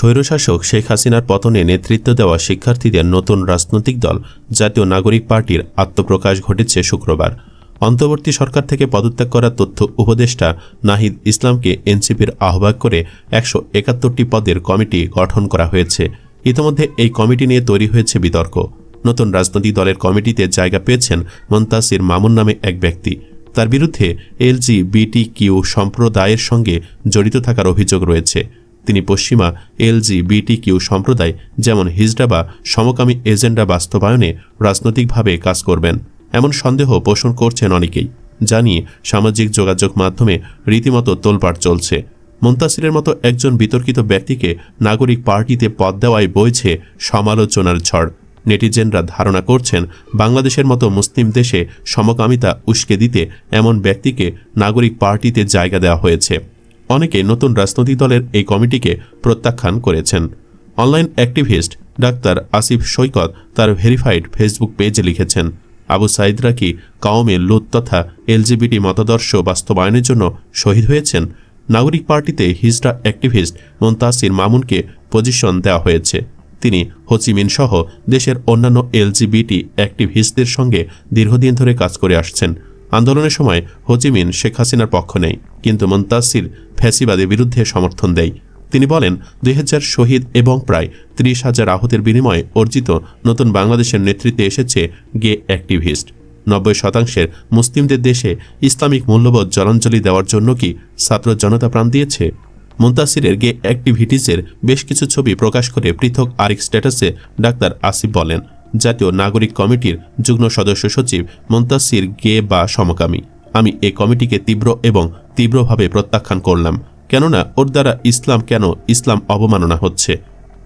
স্বৈরশাসক শেখ হাসিনার পতনে নেতৃত্ব দেওয়া শিক্ষার্থীদের নতুন রাজনৈতিক দল জাতীয় নাগরিক পার্টির আত্মপ্রকাশ ঘটেছে শুক্রবার। অন্তর্বর্তী সরকার থেকে পদত্যাগ করা তথ্য উপদেষ্টা নাহিদ ইসলামকে এনসিপির আহ্বায়ক করে একশো একাত্তরটি পদের কমিটি গঠন করা হয়েছে। ইতিমধ্যে এই কমিটি নিয়ে তৈরি হয়েছে বিতর্ক। নতুন রাজনৈতিক দলের কমিটিতে জায়গা পেয়েছেন মন্তাসির মামুন নামে এক ব্যক্তি। তার বিরুদ্ধে এলজি বিটি কিউ সম্প্রদায়ের সঙ্গে জড়িত থাকার অভিযোগ রয়েছে। তিনি পশ্চিমা এলজি বিটি কিউ সম্প্রদায়, যেমন হিজড়া বা সমকামী এজেন্ডা বাস্তবায়নে রাজনৈতিকভাবে কাজ করবেন। এমন সন্দেহ পোষণ করছেন অনেকেই। জানিয়ে সামাজিক যোগাযোগ মাধ্যমে রীতিমতো তোলপাড় চলছে। মুন্তাসিরের মতো একজন বিতর্কিত ব্যক্তিকে নাগরিক পার্টিতে পদ দেওয়ায় বইছে সমালোচনার ঝড়। নেটিজেনরা ধারণা করছেন, বাংলাদেশের মতো মুসলিম দেশে সমকামিতা উস্কে দিতে এমন ব্যক্তিকে নাগরিক পার্টিতে জায়গা দেওয়া হয়েছে। অনেকে নতুন রাজনৈতিক দলের এই কমিটিকে প্রত্যাখ্যান করেছেন। Online activist doctor Asif Saikat তার ভেরিফাইড ফেসবুক পেজে লিখেছেন, আবু সাইদরা কি কাউমে লুত তথা এলজিবিটি মতাদর্শ বাস্তবায়নের জন্য শহীদ হয়েছেন? নাগরিক পার্টিতে হিজড়া অ্যাক্টিভিস্ট মন্তাসির মামুনকে পজিশন দেওয়া হয়েছে। তিনি হোচিমিন সহ দেশের অন্যান্য এলজিবিটি অ্যাক্টিভিস্টদের সঙ্গে দীর্ঘদিন ধরে কাজ করে আসছেন। আন্দোলনের সময় হোচিমিন শেখ হাসিনার পক্ষ নেই কিন্তু মন্তাসির ফ্যাসিবাদের বিরুদ্ধে সমর্থন দেয়। তিনি বলেন, দুই হাজার শহীদ এবং প্রায় ত্রিশ হাজার আহতের বিনিময়ে অর্জিত নতুন বাংলাদেশের নেতৃত্বে এসেছে গে অ্যাক্টিভিস্ট। নব্বই শতাংশের মুসলিমদের দেশে ইসলামিক মূল্যবোধ জলাঞ্জলি দেওয়ার জন্য কি ছাত্র জনতা প্রাণ দিয়েছে? মুন্তাসিরের গে অ্যাক্টিভিটিসের বেশ কিছু ছবি প্রকাশ করে পৃথক আরেক স্ট্যাটাসে ডাক্তার আসিফ বলেন জাতীয় নাগরিক কমিটির যুগ্ম সদস্য সচিব মুন্তাসির গে বা সমকামী। আমি এ কমিটিকে তীব্র এবং তীব্রভাবে প্রত্যাখ্যান করলাম, কেননা ওর দ্বারা ইসলাম কেন ইসলাম অবমাননা হচ্ছে?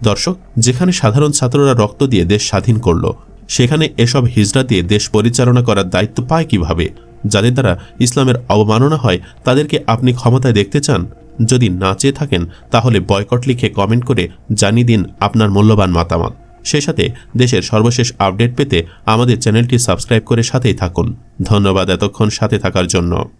দর্শক, যেখানে সাধারণ ছাত্ররা রক্ত দিয়ে দেশ স্বাধীন করল, সেখানে এসব হিজড়া দিয়ে দেশ পরিচালনা করার দায়িত্ব পায় কীভাবে? যাদের দ্বারা ইসলামের অবমাননা হয়, তাদেরকে আপনি ক্ষমতায় দেখতে চান? যদি না চেয়ে থাকেন, তাহলে বয়কট লিখে কমেন্ট করে জানিয়ে দিন আপনার মূল্যবান মতামত। সেই সাথে দেশের সর্বশেষ আপডেট পেতে আমাদের চ্যানেলটি সাবস্ক্রাইব করে সাথেই থাকুন। ধন্যবাদ এতক্ষণ সাথে থাকার জন্য।